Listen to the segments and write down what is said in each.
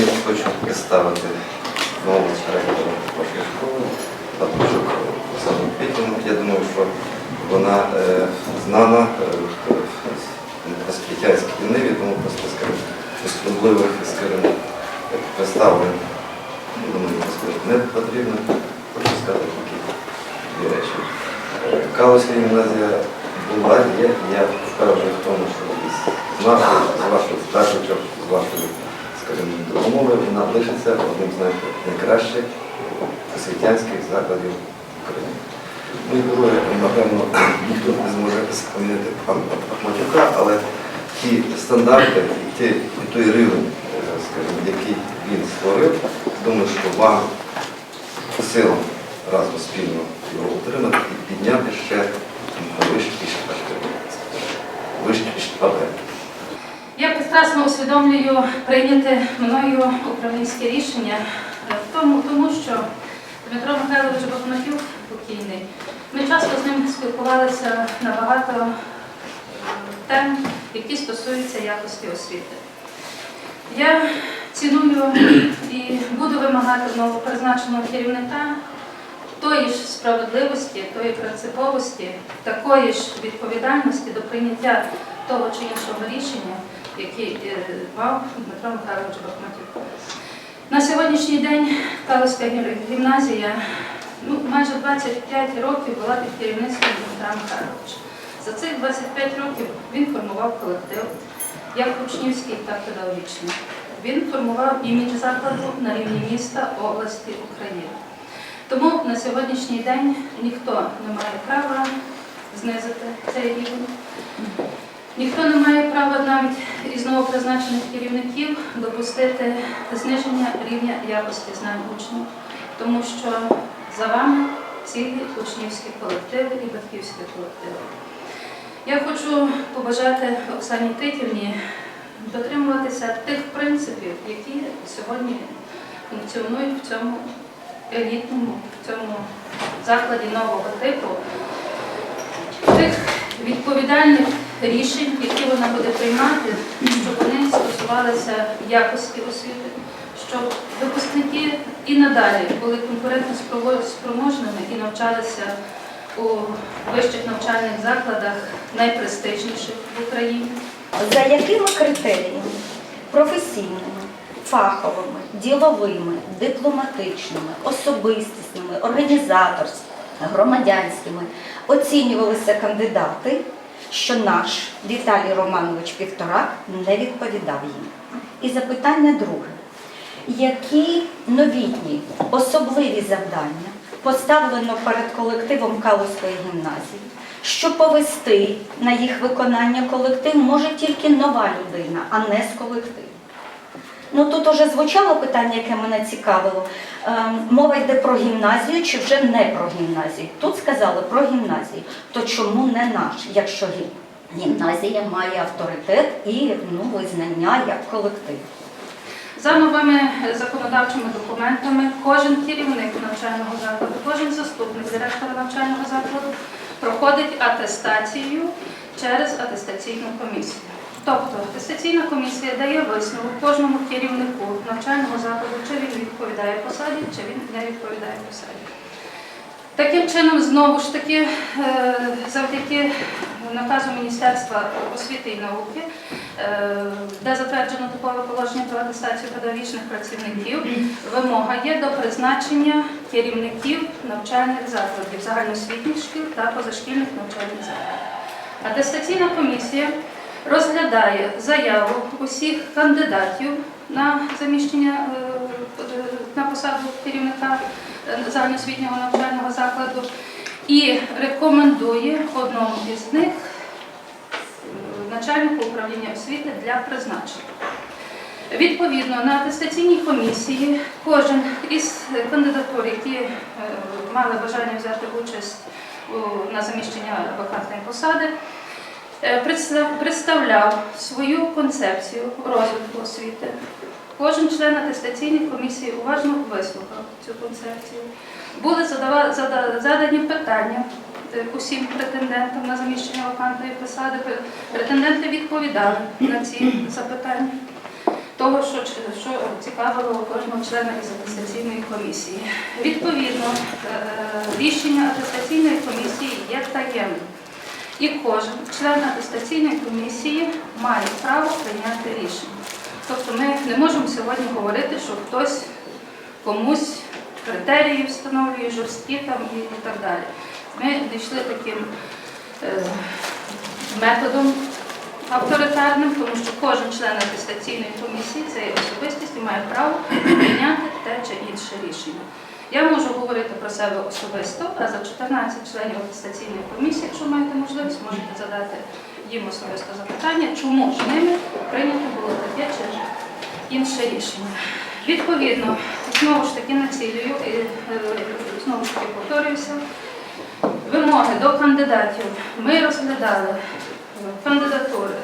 Сьогодні хочу представити нового директора вашої школи, Патрушок Оксану Петівну. Я думаю, що вона е, знана е, в освітянській ниві, тому просто скажімо, особливих скажімо, представлень, думаю, не потрібно. Хочу сказати такі дві речі. Е, Калузька гімназія була, є, я впевнений в тому, що з нашої, з вашої, в першу чергу, з вашої, скажімо, допомоги вона лишиться одним з найкращих освітянських закладів України. Ну і друге, напевно, ніхто не зможе пана Ахматюка, але ті стандарти і, ті, той рівень, скажімо, який він створив, думаю, що вам силам разом спільно його утримати і підняти ще усвідомлюю прийняте мною управлінське рішення е, тому, тому що Дмитро Михайлович Бахматюк, покійний, ми часто з ним спілкувалися на багато е, тем, які стосуються якості освіти. Я ціную і буду вимагати новопризначеного керівника тої ж справедливості, тої принциповості, такої ж відповідальності до прийняття того чи іншого рішення, яке е, мав Дмитро Михайлович Бахматюк. На сьогоднішній день Калицька гімназія ну, майже 25 років була під керівництвом Дмитра Михайловича. За цих 25 років він формував колектив, як учнівський, так і педагогічний. Він формував імідж закладу на рівні міста, області, України. Тому на сьогоднішній день ніхто не має права знизити цей рівень. Ніхто не має права навіть із новопризначених керівників допустити зниження рівня якості знань учнів, тому що за вами цілі учнівські колективи і батьківські колективи. Я хочу побажати Оксані Титівні дотримуватися тих принципів, які сьогодні функціонують в цьому елітному, в цьому закладі нового типу, тих відповідальних рішень, які вона буде приймати, щоб вони стосувалися якості освіти, щоб випускники і надалі були конкурентно спроможними і навчалися у вищих навчальних закладах найпрестижніших в Україні. За якими критеріями професійними, фаховими, діловими, дипломатичними, особистісними, організаторськими, громадянськими оцінювалися кандидати, що наш Віталій Романович Півторак не відповідав їм. І запитання друге. Які новітні особливі завдання поставлено перед колективом Калузької гімназії, що повести на їх виконання колектив може тільки нова людина, а не з колективу? Ну тут уже звучало питання, яке мене цікавило. Ем, мова йде про гімназію чи вже не про гімназію? Тут сказали про гімназію. То чому не наш, якщо гімназія має авторитет і ну, визнання як колектив? За новими законодавчими документами кожен керівник навчального закладу, кожен заступник директора навчального закладу проходить атестацію через атестаційну комісію. Тобто атестаційна комісія дає висновок кожному керівнику навчального закладу, чи він відповідає посаді, чи він не відповідає посаді. Таким чином, знову ж таки, е, завдяки наказу Міністерства освіти і науки, е, де затверджено типове положення про атестацію педагогічних працівників, вимога є до призначення керівників навчальних закладів, загальноосвітніх шкіл та позашкільних навчальних закладів. Атестаційна комісія розглядає заяву усіх кандидатів на заміщення е, е, на посаду керівника е, загальноосвітнього навчального закладу і рекомендує одному із них начальнику управління освіти для призначення. Відповідно, на атестаційній комісії кожен із кандидатур, які мали бажання взяти участь на заміщення вакантної посади, представляв свою концепцію розвитку освіти. Кожен член атестаційної комісії уважно вислухав цю концепцію. Були задані питання е, усім претендентам на заміщення вакантної посади. Претенденти відповідали на ці запитання. Того, що, що цікавило кожного члена із атестаційної комісії. Відповідно, е, рішення атестаційної комісії є таємним. І кожен член атестаційної комісії має право прийняти рішення. Тобто ми не можемо сьогодні говорити, що хтось комусь критерії встановлює, жорсткі там і, так далі. Ми не йшли таким е, методом авторитарним, тому що кожен член атестаційної комісії це є особистість і має право прийняти те чи інше рішення. Я можу говорити про себе особисто, а за 14 членів атестаційної комісії, якщо маєте можливість, можете задати їм особисто запитання, чому ж ними прийнято було таке чи інше рішення. Відповідно, знову ж таки націлюю і е, знову ж таки повторююся. Вимоги до кандидатів. Ми розглядали е, кандидатури.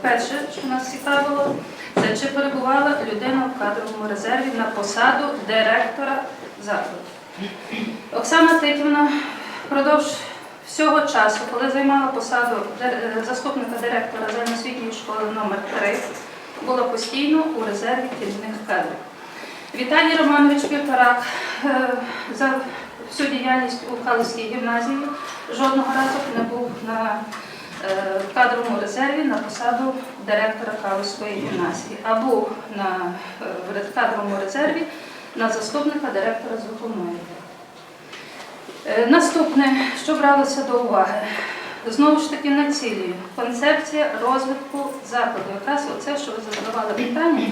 Перше, що нас цікавило, це чи перебувала людина в кадровому резерві на посаду директора закладу. Оксана Титівна впродовж всього часу, коли займала посаду заступника директора загальноосвітньої школи номер 3 була постійно у резерві керівних кадрів. Віталій Романович Півторак е, за всю діяльність у Калицькій гімназії жодного разу не був на е, кадровому резерві на посаду директора Калицької гімназії, а був на е, кадровому резерві на заступника директора з виховної. Е, Наступне, що бралося до уваги, знову ж таки націлюю. Концепція розвитку закладу. Якраз оце, що ви задавали питання,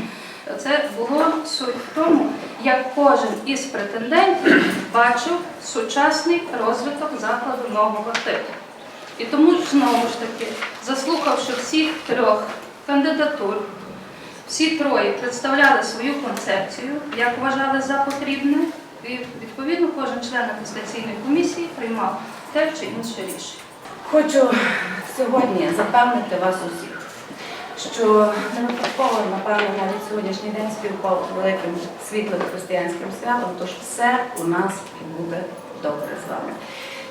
це було суть в тому, як кожен із претендентів бачив сучасний розвиток закладу нового типу. І тому знову ж таки, заслухавши всіх трьох кандидатур, всі троє представляли свою концепцію, як вважали за потрібне, і відповідно кожен член атестаційної комісії приймав те чи інше рішення. Хочу сьогодні запевнити вас усіх, що не випадково, напевно, навіть сьогоднішній день співпав з великим світлим християнським святом, тож все у нас буде добре з вами.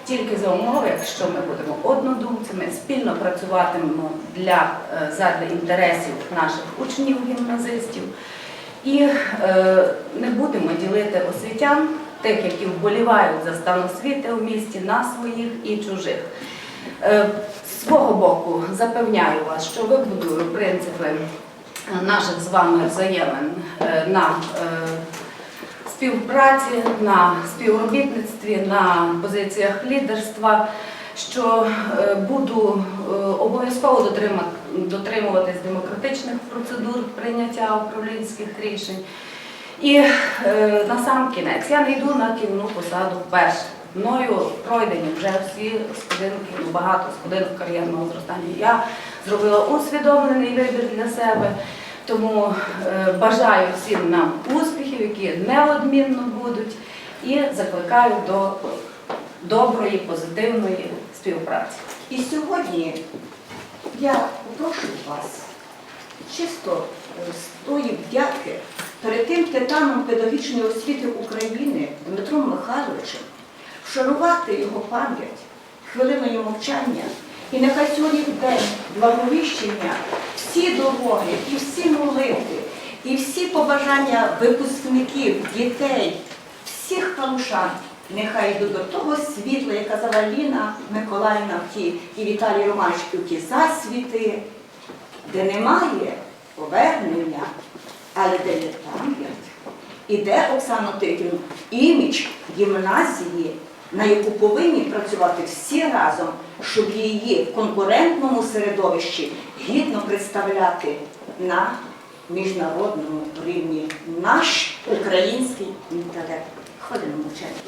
Тільки за умови, якщо ми будемо однодумцями, спільно працюватимемо для е, задля інтересів наших учнів, гімназистів, і е, не будемо ділити освітян, тих, які вболівають за стан освіти у місті, на своїх і чужих. Е, З свого боку запевняю вас, що вибудую принципи наших з вами взаємин е, на е, співпраці, на співробітництві, на позиціях лідерства, що е, буду е, обов'язково дотримуватись демократичних процедур прийняття управлінських рішень. І е, на сам кінець я не йду на кінну посаду вперше. Мною пройдені вже всі сходинки, ну, багато сходинок кар'єрного зростання. Я зробила усвідомлений вибір для себе. Тому бажаю всім нам успіхів, які неодмінно будуть, і закликаю до доброї, позитивної співпраці. І сьогодні я попрошу вас чисто е, з тої вдяки перед тим титаном педагогічної освіти України Дмитром Михайловичем вшанувати його пам'ять хвилиною мовчання. І нехай сьогодні в день благовіщення всі дороги і всі молитви, і всі побажання випускників, дітей, всіх калушан нехай йдуть до того світла, як казала Ліна Миколаївна і Віталій Романович ті засвіти, де немає повернення, але де є пам'ять. І де Оксану Тиківну імідж гімназії, на яку повинні працювати всі разом, щоб її в конкурентному середовищі гідно представляти на міжнародному рівні наш український інтелект. Ходимо мовчати.